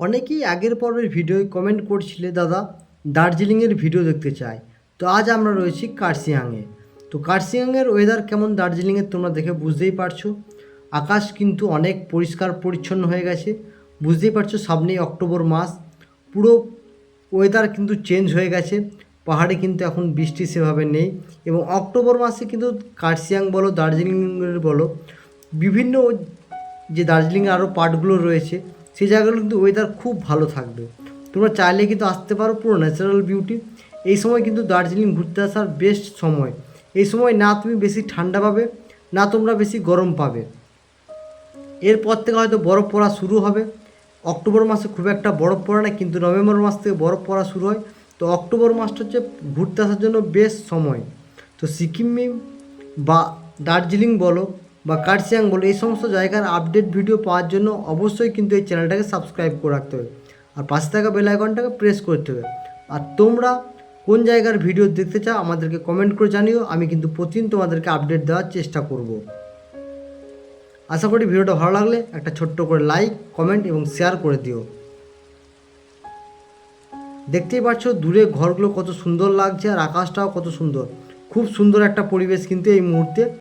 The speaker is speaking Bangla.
অনেকেই আগের পর্বের ভিডিওয় কমেন্ট করছিলে, দাদা, দার্জিলিংয়ের ভিডিও দেখতে চাই। তো আজ আমরা রয়েছি কার্সিয়াংয়ে তো কার্সিয়াংয়ের ওয়েদার কেমন দার্জিলিংয়ের তোমরা দেখে বুঝতেই পারছ? আকাশ কিন্তু অনেক পরিষ্কার পরিচ্ছন্ন হয়ে গেছে। বুঝতেই পারছ সামনেই অক্টোবর মাস। পুরো ওয়েদার কিন্তু চেঞ্জ হয়ে গেছে। পাহাড়ে কিন্তু এখন বৃষ্টি সেভাবে নেই। এবং অক্টোবর মাসে কিন্তু কার্সিয়াং বলো, দার্জিলিংয়ের বলো, বিভিন্ন যে দার্জিলিংয়ের আরও পার্টগুলো রয়েছে সেই জায়গাগুলো কিন্তু ওয়েদার খুব ভালো থাকবে। তোমরা চাইলে কিন্তু আসতে পারো পুরো ন্যাচারাল বিউটি এই সময় কিন্তু দার্জিলিং ঘুরতে আসার বেস্ট সময়। এই সময় না তুমি বেশি ঠান্ডা পাবে, না তোমরা বেশি গরম পাবে। এরপর থেকে হয়তো বরফ পড়া শুরু হবে। অক্টোবর মাসে খুব একটা বরফ পড়ে না, কিন্তু নভেম্বর মাস থেকে বরফ পড়া শুরু হয়। তো অক্টোবর মাসটা হচ্ছে ঘুরতে আসার জন্য বেস্ট সময়। তো সিকিমে বা দার্জিলিং বলো বা কার্সিয়াং বলো এই সমস্ত জায়গার আপডেট ভিডিও পাওয়ার জন্য অবশ্যই কিন্তু এই চ্যানেলটাকে সাবস্ক্রাইব করে রাখতে হবে। আর পাশে থাকা বেল আইকনটাকে প্রেস করতে হবে। আর তোমরা কোন জায়গার ভিডিও দেখতে চাও আমাদেরকে কমেন্ট করে জানিও, আমি কিন্তু প্রতিদিন তোমাদেরকে আপডেট দেওয়ার চেষ্টা করব। আশা করি ভিডিওটা ভালো লাগলে একটা ছোট্ট করে লাইক কমেন্ট এবং শেয়ার করে দিও। দেখতেই পাচ্ছ, দূরে ঘরগুলো কত সুন্দর লাগছে আর আকাশটাও কত সুন্দর। খুব সুন্দর একটা পরিবেশ কিন্তু এই মুহূর্তে।